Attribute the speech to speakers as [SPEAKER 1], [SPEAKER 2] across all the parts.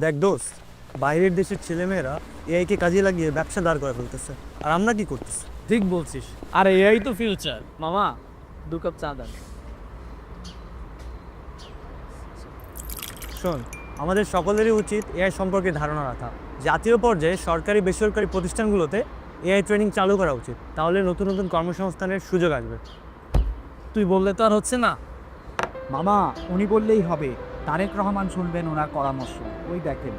[SPEAKER 1] দেখ দোস্ত বাইরের দেশের ছেলেমেয়েরা এআইকে কাজে লাগিয়ে ব্যবসা দাঁড় করে ফেলতেছে আর আমরা কি করতেছি?
[SPEAKER 2] ঠিক বলছিস। আর এআই তো ফিউচার মামা দু কাপ চা দেন।
[SPEAKER 1] শোন আমাদের সকলেরই উচিত এআই সম্পর্কে ধারণা রাখা। জাতীয় পর্যায়ে সরকারি বেসরকারি প্রতিষ্ঠানগুলোতে এআই ট্রেনিং চালু করা উচিত। তাহলে নতুন নতুন কর্মসংস্থানের সুযোগ আসবে।
[SPEAKER 2] তুই বললে তো আর হচ্ছে না।
[SPEAKER 3] মামা উনি বললেই হবে। তারেক রহমান শুনবেন ওনার পরামর্শ। ওই দেখেন।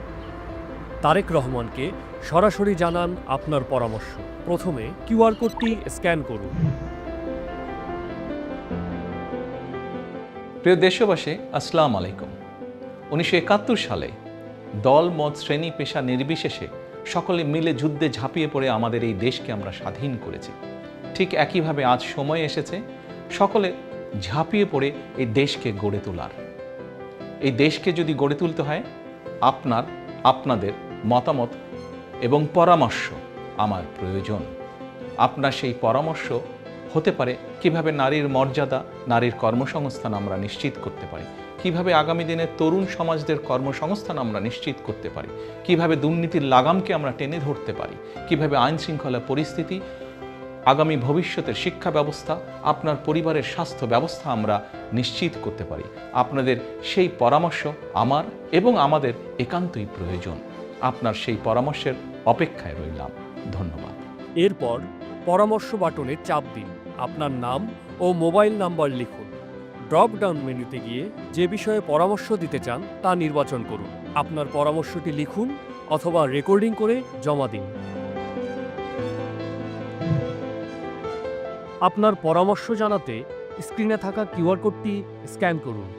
[SPEAKER 4] তারেক রহমানকে সরাসরি জানান আপনার পরামর্শ। প্রথমে কিউআর কোডটি স্ক্যান করুন।
[SPEAKER 5] প্রিয় দেশবাসী আসসালামু আলাইকুম। উনিশশো একাত্তর সালে দল মত শ্রেণি পেশা নির্বিশেষে সকলে মিলে যুদ্ধে ঝাঁপিয়ে পড়ে আমাদের এই দেশকে আমরা স্বাধীন করেছি। ঠিক একইভাবে আজ সময় এসেছে সকলে ঝাঁপিয়ে পড়ে এই দেশকে গড়ে তোলার। এই দেশকে যদি গড়ে তুলতে হয়, আপনার, আপনাদের মতামত এবং পরামর্শ আমার প্রয়োজন। আপনার সেই পরামর্শ হতে পারে কীভাবে নারীর মর্যাদা, নারীর কর্মসংস্থান আমরা নিশ্চিত করতে পারি, কীভাবে আগামী দিনে তরুণ সমাজদের কর্মসংস্থান আমরা নিশ্চিত করতে পারি, কীভাবে দুর্নীতির লাগামকে আমরা টেনে ধরতে পারি, কীভাবে আইন শৃঙ্খলা পরিস্থিতি আগামী ভবিষ্যতের শিক্ষা ব্যবস্থা, আপনার পরিবারের স্বাস্থ্য ব্যবস্থা আমরা নিশ্চিত করতে পারি। আপনাদের সেই পরামর্শ আমার এবং আমাদের একান্তই প্রয়োজন। আপনার সেই পরামর্শের অপেক্ষায় রইলাম। ধন্যবাদ।
[SPEAKER 4] এরপর পরামর্শ বাটনে চাপ দিন। আপনার নাম ও মোবাইল নাম্বার লিখুন। ড্রপ ডাউন মেনুতে গিয়ে যে বিষয়ে পরামর্শ দিতে চান তা নির্বাচন করুন। আপনার পরামর্শটি লিখুন অথবা রেকর্ডিং করে জমা দিন। আপনার পরামর্শ জানাতে স্ক্রিনে থাকা কিউআর কোডটি স্ক্যান করুন।